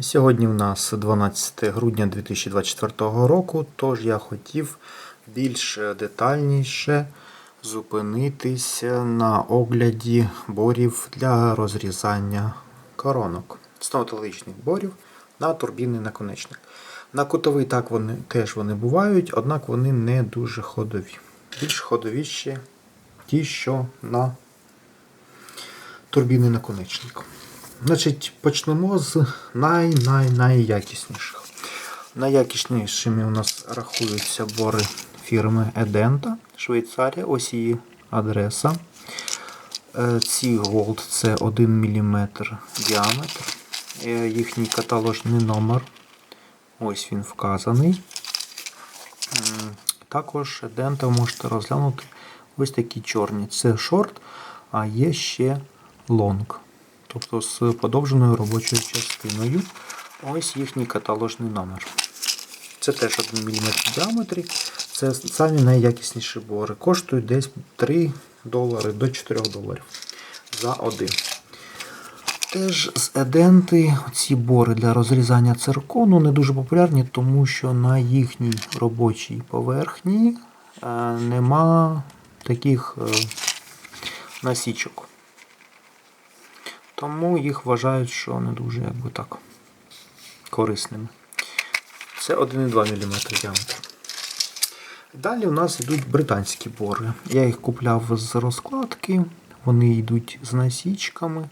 Сьогодні в нас 12 грудня 2024 року, тож я хотів більш детальніше зупинитися на огляді борів для розрізання коронок. Стоматологічних борів на турбінний наконечник. На кутовий так вони теж вони бувають, однак вони не дуже ходові. Більш ходовіші ті, що на турбінний наконечник. Значить, почнемо з най-най-найякісніших. Найякіснішими у нас рахуються бори фірми Edenta, Швейцарія. Ось її адреса. Е, Ці Gold це 1 мм діаметр. Е, Їхній каталожний номер. Ось він вказаний. Також Edenta можете розглянути ось такі чорні. Це шорт, а є ще лонг. Тобто з подовженою робочою частиною. Ось їхній каталожний номер. Це теж 1 мм в діаметрі. Це самі найякісніші бори. Коштують десь 3 долари до 4 доларів за один. Теж з Еденти ці бори для розрізання циркону не дуже популярні, тому що на їхній робочій поверхні е, нема таких е, насічок. Тому їх вважають, що не дуже якби так корисними. Це 1,2 мм діаметр. Далі у нас йдуть британські бори. Я їх купляв з розкладки. Вони йдуть з насічками.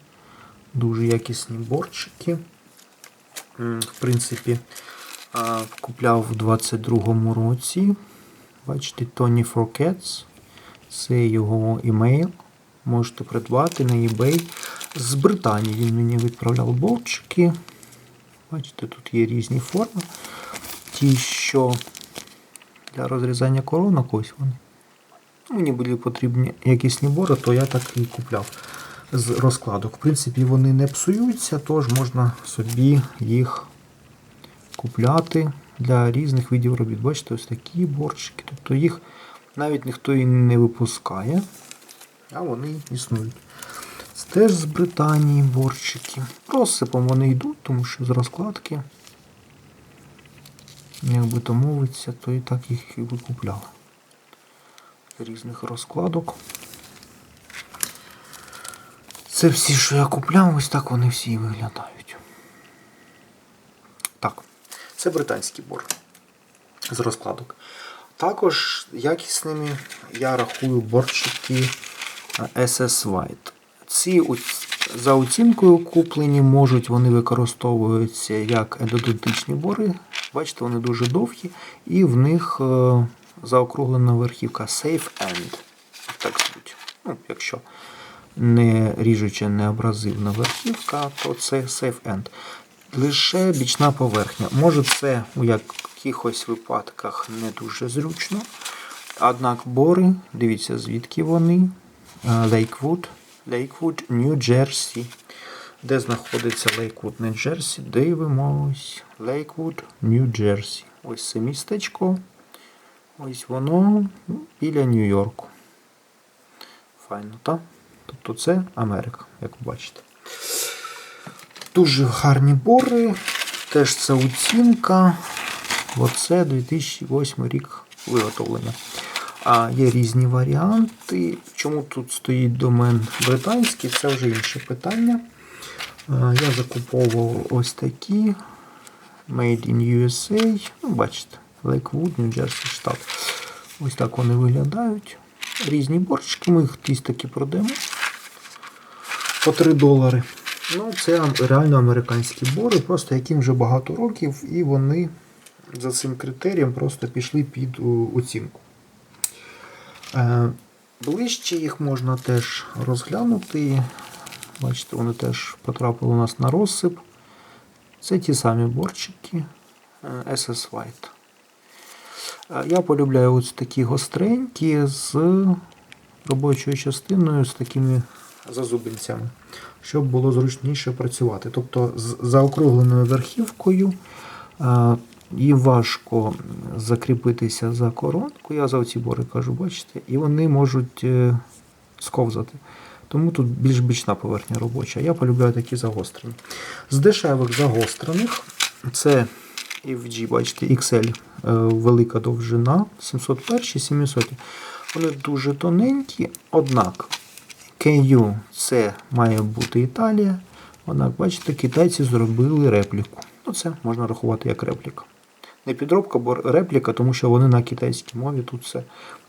Дуже якісні борчики. В принципі, купляв в 22-му році. Бачите, Tony for Cats. Це його імейл. Можете придбати на eBay. З Британії він мені відправляв борчики. Бачите, тут є різні форми. Ті, що для розрізання коронок, ось вони. Мені були потрібні якісні бори, то я так і купляв з розкладок. В принципі, вони не псуються, тож можна собі їх купляти для різних видів робіт. Бачите, ось такі борчики. Тобто їх навіть ніхто і не випускає, а вони існують. Теж з Британії борчики. Розсипом вони йдуть, тому що з розкладки. Якби то мовиться, то і так їх і викупляли. З різних розкладок. Це всі, що я купляв, ось так вони всі і виглядають. Так, це британський бор з розкладок. Також якісними я рахую борчики SS White. Ці за оцінкою куплені можуть вони використовуються як ендодонтичні бори. Бачите, вони дуже довгі, і в них е, заокруглена верхівка Safe End. Так звуть. Ну, якщо не ріжуча, не абразивна верхівка, то це Safe End. Лише бічна поверхня. Може, це у якихось випадках не дуже зручно. Однак бори, дивіться, звідки вони. Е, Lakewood, Lakewood, Нью-Джерсі. Де знаходиться Lakewood, Нью-Джерсі? Дивимось. Lakewood, Нью-Джерсі. Ось це містечко. Ось воно ну, біля Нью-Йорку. Файно, так? Тобто це Америка, як ви бачите. Дуже гарні бори. Теж це оцінка. Оце 2008 рік виготовлення. А є різні варіанти. Чому тут стоїть домен британський, це вже інше питання. Я закуповував ось такі. Made in USA. Ну, бачите, Lakewood, Нью-Джерсі штат. Ось так вони виглядають. Різні борчики, ми їх десь таки продаємо по 3 долари. Ну, це реально американські бори, просто яким вже багато років, і вони за цим критерієм просто пішли під оцінку. Е, ближче їх можна теж розглянути. Бачите, вони теж потрапили у нас на розсип. Це ті самі борчики е, SS White. Е, Я полюбляю ось такі гостренькі з робочою частиною, з такими зазубинцями, щоб було зручніше працювати. Тобто з заокругленою верхівкою їм важко закріпитися за коронку. Я за оці бори кажу, бачите, і вони можуть е, сковзати. Тому тут більш бічна поверхня робоча. Я полюбляю такі загострені. З дешевих загострених це FG, бачите, XL, е, велика довжина, 701 700. Вони дуже тоненькі, однак KU це має бути Італія. Однак, бачите, китайці зробили репліку. Ну, це можна рахувати як репліка. Не підробка, бо репліка, тому що вони на китайській мові тут все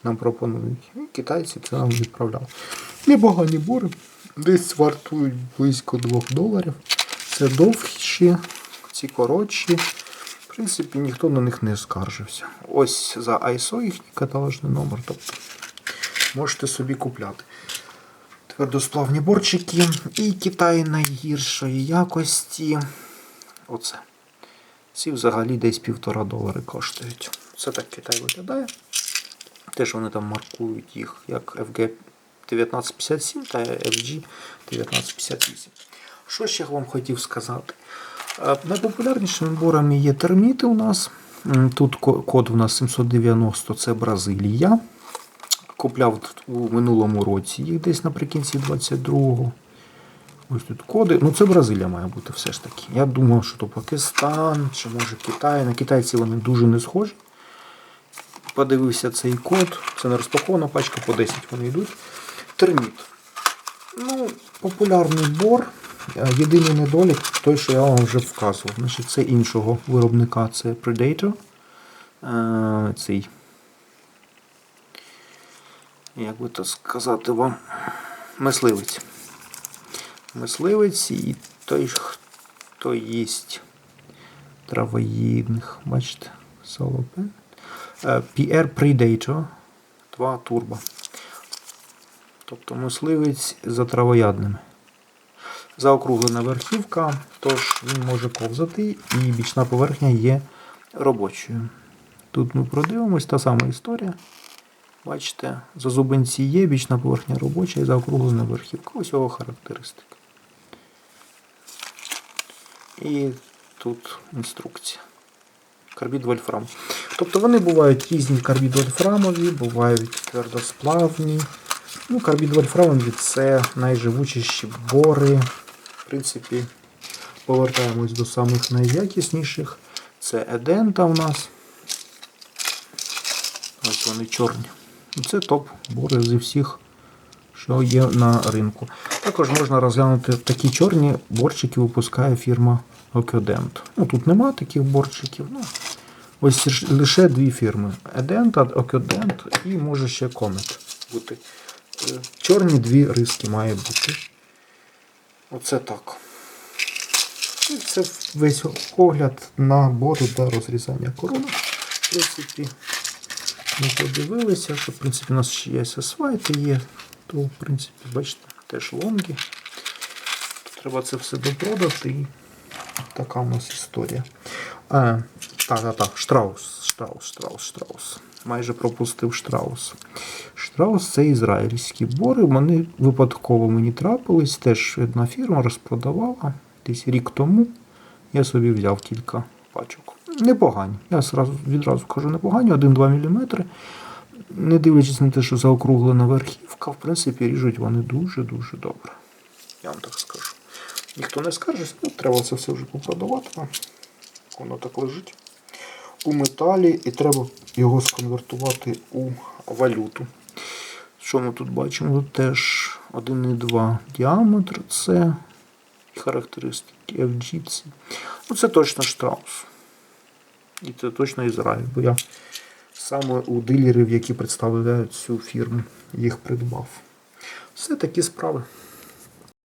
нам пропонують. І китайці це нам відправляли. Непогані бори. Десь вартують близько 2 доларів. Це довші, ці коротші. В принципі, ніхто на них не скаржився. Ось за ISO їхній каталожний номер. Тобто можете собі купляти. Твердосплавні борчики і Китай найгіршої якості. Оце. Ці взагалі десь півтора долари коштують. Це так Китай виглядає. Теж вони там маркують їх як FG 1957 та FG 1958. Що ще вам хотів сказати? Е, Найпопулярнішими борами є терміти у нас. Тут код у нас 790, це Бразилія. Купляв у минулому році їх десь наприкінці 22-го. Ось тут коди. Ну це Бразилія має бути все ж таки. Я думав, що то Пакистан чи може Китай. На китайці вони дуже не схожі. Подивився цей код. Це не розпакована пачка, по 10 вони йдуть. Терміт. Ну, популярний бор. Е, Єдиний недолік той, що я вам вже вказував. Значить, це іншого виробника, це Predator. Е, Цей. Як би то сказати вам, мисливець. Мисливець і той, хто їсть травоїдних. Бачите, солопен. Е, PR Predator 2 Turbo. Тобто мисливець за травоядними. Заокруглена верхівка, тож він може ковзати і бічна поверхня є робочою. Тут ми продивимось, та сама історія. Бачите, зазубинці є, бічна поверхня робоча і заокруглена верхівка. Ось його характеристика. І тут інструкція. Карбід вольфрам. Тобто вони бувають різні карбід вольфрамові, бувають твердосплавні. Ну, карбід вольфрамові це найживучіші бори. В принципі, повертаємось до самих найякісніших. Це Едента у нас. Ось вони чорні. Це топ бори зі всіх, що є на ринку. Також можна розглянути такі чорні борчики, випускає фірма Океодент. Ну, тут нема таких борчиків. Ну, ось лише дві фірми: Едента, Океодент і може ще Комет бути. Е, Чорні дві риски має бути. Оце так. Це весь огляд на бори для розрізання корони. В принципі, ми подивилися, що в принципі у нас ще є SSY є, то в принципі, бачите, теж лонги. Треба це все допродати така у нас історія. А, так, так, так, Штраус, Штраус, Штраус, Штраус. Майже пропустив Штраус. Штраус це ізраїльські бори. Вони випадково мені трапились. Теж одна фірма розпродавала десь рік тому. Я собі взяв кілька пачок. Непогані. Я зразу, відразу кажу, непогані, 1-2 мм. Не дивлячись на те, що заокруглена верхівка, в принципі, ріжуть вони дуже-дуже добре. Я вам так скажу. Ніхто не скаржить, ну, треба це все вже попродавати. Воно так лежить у металі, і треба його сконвертувати у валюту. Що ми тут бачимо? Тут теж 1,2 діаметр, це характеристики FG. Ну, це точно Штраус. І це точно Ізраїль, бо я саме у дилерів, які представляють цю фірму, їх придбав. Все такі справи.